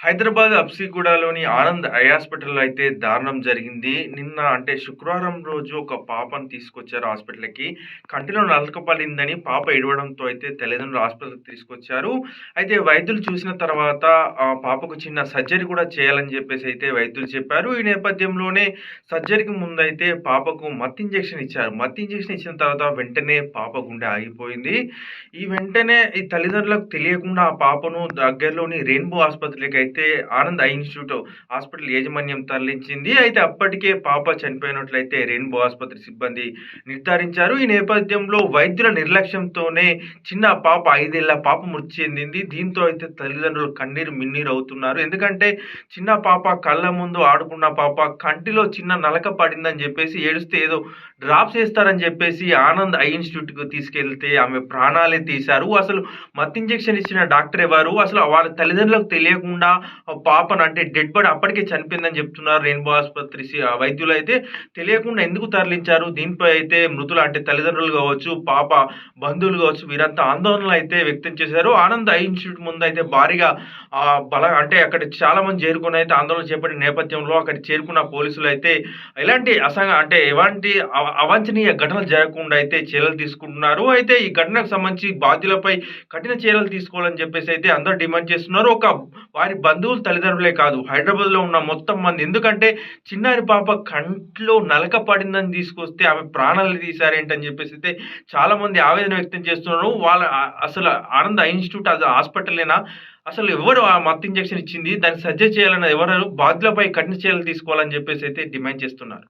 Hyderabad అప్సిగూడలోని Anand I హాస్పిటల్‌లో అయితే దారుణం జరిగింది. నిన్న అంటే శుక్రవారం రోజు ఒక పాపను తీసుకొచ్చారు హాస్పిటల్‌కి. కంటిలో నలక పడిందని పాప ఏడవడంతో అయితే తల్లిదండ్రులు హాస్పిటల్‌కి తీసుకొచ్చారు. అయితే వైద్యులు చూసిన తర్వాత పాపకు చిన్న సర్జరీ కూడా చేయాలని చెప్పేసి అయితే వైద్యులు చెప్పారు. ఈ నేపథ్యంలోనే సర్జరీకి ముందైతే పాపకు మత్తి ఇంజెక్షన్ ఇచ్చారు. మత్తి ఇంజెక్షన్ ఇచ్చిన తర్వాత వెంటనే పాప గుండె ఆగిపోయింది. ఈ వెంటనే ఈ తల్లిదండ్రులకు తెలియకుండా ఆ పాపను దగ్గరలోని రెయిన్బో ఆసుపత్రికి అయితే ఆనంద్ ఐ ఇన్‌స్టిట్యూట్ హాస్పిటల్ యాజమాన్యం తరలించింది. అయితే అప్పటికే పాప చనిపోయినట్లయితే రెయిన్బో ఆసుపత్రి సిబ్బంది నిర్ధారించారు. ఈ నేపథ్యంలో వైద్యుల నిర్లక్ష్యంతోనే చిన్న పాప ఐదేళ్ళ పాప మృతి చెందింది. దీంతో అయితే తల్లిదండ్రులు కన్నీరు మిన్నీరు అవుతున్నారు. ఎందుకంటే చిన్న పాప కళ్ళ ముందు ఆడుకున్న పాప కంటిలో చిన్న నలక పడిందని చెప్పేసి ఏడుస్తే ఏదో డ్రాప్స్ చేస్తారని చెప్పేసి ఆనంద్ ఐ ఇన్‌స్టిట్యూట్‌కి తీసుకెళ్తే ఆమె ప్రాణాలే తీశారు. అసలు మత్ ఇంజెక్షన్ ఇచ్చిన డాక్టర్ ఎవరు? అసలు వాళ్ళ తల్లిదండ్రులకు తెలియకుండా పాపను అంటే డెడ్ బాడీ అప్పటికే చనిపోయిందని చెప్తున్నారు రెయిన్బో ఆసుపత్రి వైద్యులు అయితే తెలియకుండా ఎందుకు తరలించారు? దీనిపై అయితే మృతులు అంటే తల్లిదండ్రులు కావచ్చు, పాప బంధువులు కావచ్చు వీరంతా ఆందోళనలు అయితే వ్యక్తం చేశారు. ఆనంద్ ఐ ఇన్‌స్టిట్యూట్ అయితే భారీగా బల అంటే అక్కడ చాలా మంది చేరుకుని అయితే ఆందోళన చేపట్టిన నేపథ్యంలో అక్కడ చేరుకున్న పోలీసులు అయితే ఎలాంటి అసంగ అంటే ఎలాంటి అవాంఛనీయ ఘటనలు జరగకుండా అయితే చర్యలు తీసుకుంటున్నారు. అయితే ఈ ఘటనకు సంబంధించి బాధ్యులపై కఠిన చర్యలు తీసుకోవాలని చెప్పేసి అయితే అందరూ డిమాండ్ చేస్తున్నారు. ఒక వారి బంధువులు, తల్లిదండ్రులే కాదు హైదరాబాద్‌లో ఉన్న మొత్తం మంది. ఎందుకంటే చిన్నారి పాప కంట్లో నలక పడిందని తీసుకొస్తే ఆమె ప్రాణాలు తీశారేంటని చెప్పేసి అయితే చాలామంది ఆవేదన వ్యక్తం చేస్తున్నారు. వాళ్ళ అసలు ఆనంద ఇన్‌స్టిట్యూట్ అది హాస్పిటలేనా? అసలు ఎవరు ఆ మత్తు ఇంజెక్షన్ ఇచ్చింది? దాన్ని సజ్జ చేయాలని ఎవరు? బాధ్యులపై కఠిన చర్యలు తీసుకోవాలని చెప్పేసి అయితే డిమాండ్ చేస్తున్నారు.